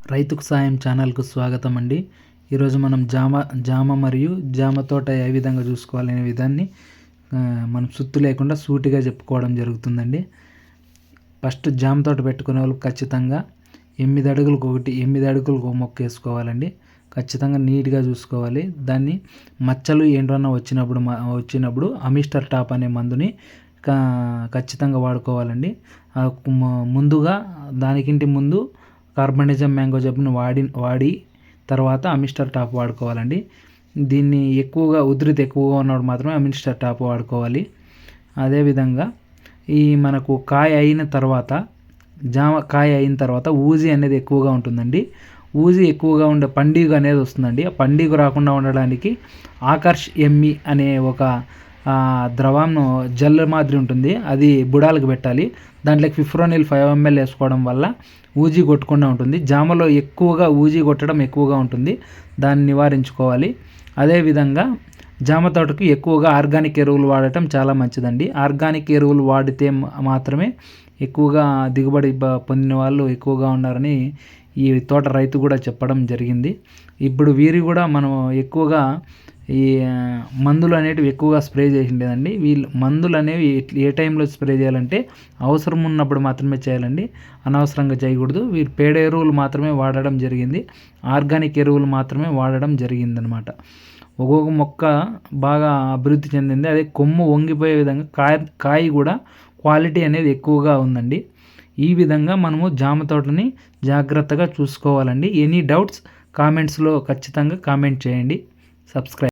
రైతుకు సాయం ఛానల్కు స్వాగతం అండి ఈరోజు మనం జామ జామ మరియు జామ తోట ఏ విధంగా చూసుకోవాలనే విధాన్ని మనం సుత్తు లేకుండా సూటిగా చెప్పుకోవడం జరుగుతుందండి. ఫస్ట్ జామ తోట పెట్టుకునే వాళ్ళు ఖచ్చితంగా ఎనిమిది అడుగులకు ఒకటి ఎనిమిది అడుగులకు ఒక మొక్క వేసుకోవాలండి. ఖచ్చితంగా నీట్గా చూసుకోవాలి. దాన్ని మచ్చలు ఏంటన్నా వచ్చినప్పుడు వచ్చినప్పుడు అమిస్టర్ టాప్ అనే మందుని ఖచ్చితంగా వాడుకోవాలండి. ముందుగా దానికింటి ముందు కార్బనిజం మ్యాంగో జబ్బును వాడి వాడి తర్వాత అమిస్టర్ టాప్ వాడుకోవాలండి. దీన్ని ఎక్కువగా ఉధృతి ఎక్కువగా ఉన్నప్పుడు మాత్రమే అమిస్టర్ టాప్ వాడుకోవాలి. అదేవిధంగా ఈ మనకు కాయ అయిన తర్వాత జామ కాయ అయిన తర్వాత ఊజీ అనేది ఎక్కువగా ఉంటుందండి. ఊజీ ఎక్కువగా ఉండే పండుగ అనేది వస్తుందండి. ఆ పండుగ రాకుండా ఉండడానికి ఆకర్ష్ ఎమ్మి అనే ఒక ద్రవంను జెల్ మాదిరి ఉంటుంది. అది బుడాలకు పెట్టాలి. దాంట్లోకి ఫిఫ్రోనిల్ ఫైవ్ ఎంఎల్ వేసుకోవడం వల్ల ఊజీ కొట్టకుండా ఉంటుంది. జామలో ఎక్కువగా ఊజీ కొట్టడం ఎక్కువగా ఉంటుంది. దాన్ని నివారించుకోవాలి. అదేవిధంగా జామ తోటకు ఎక్కువగా ఆర్గానిక్ ఎరువులు వాడటం చాలా మంచిదండి. ఆర్గానిక్ ఎరువులు వాడితే మాత్రమే ఎక్కువగా దిగుబడి పొందిన వాళ్ళు ఎక్కువగా ఉన్నారని ఈ తోట రైతు కూడా చెప్పడం జరిగింది. ఇప్పుడు వీరి కూడా మనం ఎక్కువగా ఈ మందులు అనేటివి ఎక్కువగా స్ప్రే చేసిండేదండి. వీళ్ళు మందులు అనేవి ఏ టైంలో స్ప్రే చేయాలంటే అవసరం ఉన్నప్పుడు మాత్రమే చేయాలండి. అనవసరంగా చేయకూడదు. వీరు పేడ ఎరువులు మాత్రమే వాడడం జరిగింది. ఆర్గానిక్ ఎరువులు మాత్రమే వాడడం జరిగిందనమాట. ఒక్కొక్క మొక్క బాగా అభివృద్ధి చెందింది. అదే కొమ్ము వంగిపోయే విధంగా కాయ కాయ కూడా క్వాలిటీ అనేది ఎక్కువగా ఉందండి. ఈ విధంగా మనము జామ తోటని జాగ్రత్తగా చూసుకోవాలండి. ఎనీ డౌట్స్ కామెంట్స్లో ఖచ్చితంగా కామెంట్ చేయండి. సబ్స్క్రైబ్